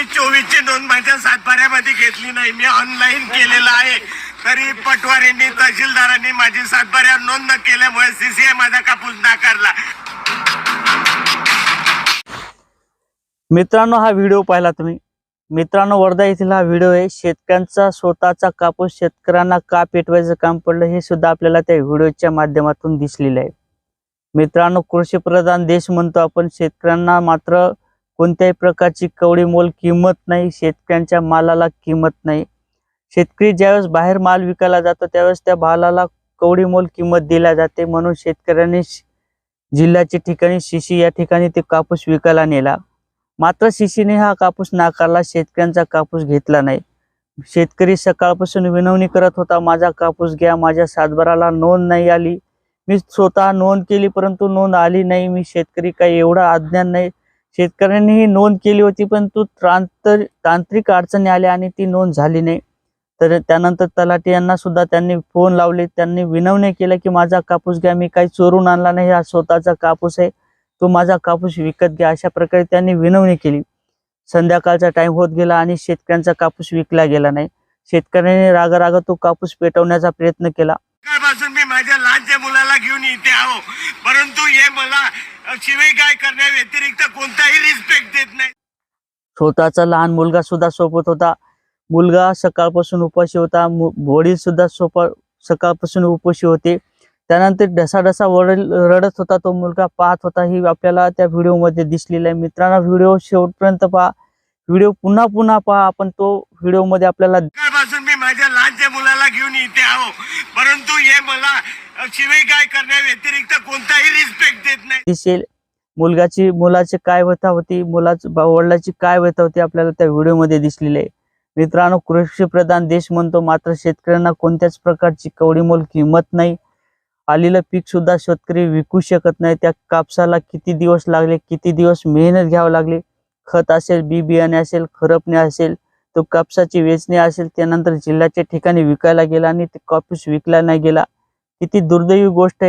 मी चोवीस ची नोंद माझ्या सातबाऱ्यामध्ये घेतली नाही. मी ऑनलाईन केलेलं आहे. तरी पटवारींनी तहसीलदारांनी माझी सातबाऱ्यावर नोंद न केल्यामुळे सीसीआय माझा कापूस नाकारला. मित्रांनो हा व्हिडिओ पाहिला तुम्ही. मित्रांनो वर्धा येथील हा व्हिडिओ आहे. शेतकऱ्यांचा स्वतःचा कापूस शेतकऱ्यांना का पेटवायचं काम पडलं हे सुद्धा आपल्याला त्या व्हिडिओच्या माध्यमातून दिसलेलं आहे. मित्रांनो कृषीप्रधान देश म्हणतो आपण शेतकऱ्यांना मात्र कोणत्याही प्रकारची कवडी मोल किंमत नाही शेतकऱ्यांच्या मालाला किंमत नाही. शेतकरी ज्यावेळेस बाहेर माल विकायला जातो त्यावेळेस त्या मालाला कवडी मोल किंमत दिल्या जाते. म्हणून शेतकऱ्यांनी जिल्ह्याच्या ठिकाणी शिशी या ठिकाणी ते कापूस विकायला नेला. मात्र शिशीने हा कापूस नाकारला शेतकऱ्यांचा कापूस घेतला नाही. शेतकरी सकाळपासून विनवणी करत होता माझा कापूस घ्या माझ्या सातबाराला नोंद नाही आली. मी स्वतः नोंद केली परंतु नोंद आली नाही. मी शेतकरी काही एवढा अज्ञान नाही. शेतकऱ्यांनी ही नोंद केली होती परंतु तांत्र तांत्रिक अडचणी आल्या आणि ती नोंद झाली नाही. तर त्यानंतर तलाठी यांना सुद्धा त्यांनी फोन लावले. त्यांनी विनवणी केला की माझा कापूस घ्या मी काही चोरून आणला नाही. हा स्वतःचा कापूस आहे. तो माझा कापूस विकत घ्या. अशा प्रकारे त्यांनी विनवणी केली. संध्याकाळचा टाइम होत गेला आणि शेतकऱ्यांचा कापूस विकला गेला नाही. शेतकऱ्यांनी रागा रागा तो कापूस पेटवण्याचा प्रयत्न केला. मी माझ्या लहानच्या मुलाला घेऊन येते आहो. परंतु हे मला शिवेगाय करण्या व्यतिरिक्त कोणताही रिस्पेक्ट देत नाही स्वतःचा लहान मुलगा सुद्धा सोबत होता. मुलगा सकाळपासून उपाशी होता. वडील सुद्धा सोपा सकाळपासून उपाशी होते. त्यानंतर ढसाढसा वडील रडत होता. तो मुलगा पाहत होता. ही आपल्याला त्या व्हिडिओमध्ये दिसलेला आहे. मित्रांनो व्हिडिओ शेवटपर्यंत पहा. व्हिडिओ पुन्हा पुन्हा पहा. आपण तो व्हिडिओमध्ये आपल्याला सकाळपासून मी माझ्या लहानच्या मुलाला घेऊन इथे आहो. परंतु हे मला शिवेगाय करण्या व्यतिरिक्त कोणताही रिस्पेक्ट देत नाही. दिसेल. मुलगाची मुलाची काय व्यथा होती मुलाची वडिलाची काय व्यथा होती आपल्याला त्या व्हिडिओमध्ये दिसलेली आहे. मित्रांनो कृषी प्रधान देश म्हणतो मात्र शेतकऱ्यांना कोणत्याच प्रकारची कवडीमोल किंमत नाही. आलेलं पीक सुद्धा शेतकरी विकू शकत नाही. त्या कापसाला किती दिवस लागले किती दिवस मेहनत घ्यावं लागली? खत असेल बी बियाणे असेल खरपणे असेल तो कापसाची वेचणी असेल त्यानंतर जिल्ह्याच्या ठिकाणी विकायला गेला आणि ते कापूस विकला नाही गेला. किती दुर्दैवी गोष्ट आहे.